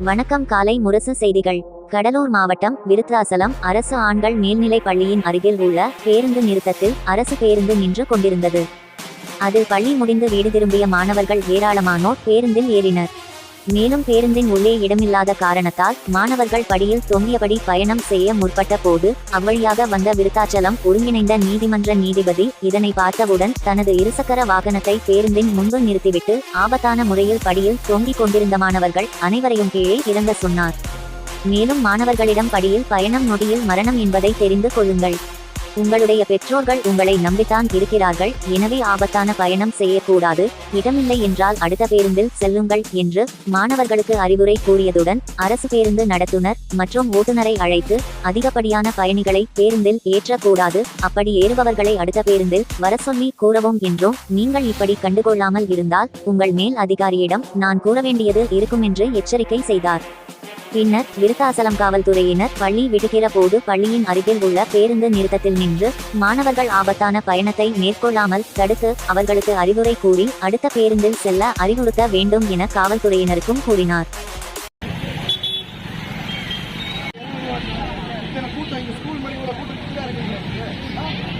வணக்கம் காலை முரசு செய்திகள். கடலூர் மாவட்டம் விருத்தாசலம் அரசு ஆண்கள் மேல்நிலைப் பள்ளியின் அருகில் உள்ள பேருந்து நிறுத்தத்தில் அரசு பேருந்து நின்று கொண்டிருந்தது. அதில் பள்ளி முடிந்து வீடு திரும்பிய மாணவர்கள் ஏராளமானோர் பேருந்தில் ஏறினர். மேலும் பேருந்தின் உள்ளே இடமில்லாத காரணத்தால் மாணவர்கள் படியில் தொங்கியபடி பயணம் செய்ய முற்பட்ட போது அவ்வழியாக வந்த விருத்தாச்சலம் ஒருங்கிணைந்த நீதிமன்ற நீதிபதி இதனை பார்த்தவுடன் தனது இருசக்கர வாகனத்தை பேருந்தின் முன்பு நிறுத்திவிட்டு ஆபத்தான முறையில் படியில் தொங்கிக் கொண்டிருந்த மாணவர்கள் அனைவரையும் கீழே இறங்க சொன்னார். மேலும் மாணவர்களிடம் படியில் பயணம் நொடியில் மரணம் என்பதை தெரிந்து கொள்ளுங்கள். உங்களுடைய பெற்றோர்கள் உங்களை நம்பித்தான் இருக்கிறார்கள். எனவே ஆபத்தான பயணம் செய்யக்கூடாது. இடமில்லை என்றால் அடுத்த பேருந்தில் செல்லுங்கள் என்று மாணவர்களுக்கு அறிவுரை கூறியதுடன் அரசு பேருந்து நடத்துனர் மற்றும் ஓட்டுநரை அழைத்து அதிகப்படியான பயணிகளை பேருந்தில் ஏற்றக்கூடாது. அப்படி ஏறுபவர்களை அடுத்த பேருந்தில் வர சொல்லி கூறவும் என்றும் நீங்கள் இப்படி கண்டுகொள்ளாமல் இருந்தால் உங்கள் மேல் அதிகாரியிடம் நான் கூற வேண்டியது இருக்கும் என்று எச்சரிக்கை செய்தார். பின்னர் விருத்தாசலம் காவல்துறையினர் பள்ளி விடுகிற போது பள்ளியின் அருகில் உள்ள பேருந்து நிறுத்தத்தில் நின்று மாணவர்கள் ஆபத்தான பயணத்தை மேற்கொள்ளாமல் தடுத்து அவர்களுக்கு அறிவுரை கூறி அடுத்த பேருந்தில் செல்ல அறிவுறுத்த வேண்டும் என காவல்துறையினருக்கும் கூறினார். இத்தனை கூட்டம் இங்க ஸ்கூல் மணி கூட கூட்டம் இருக்குங்க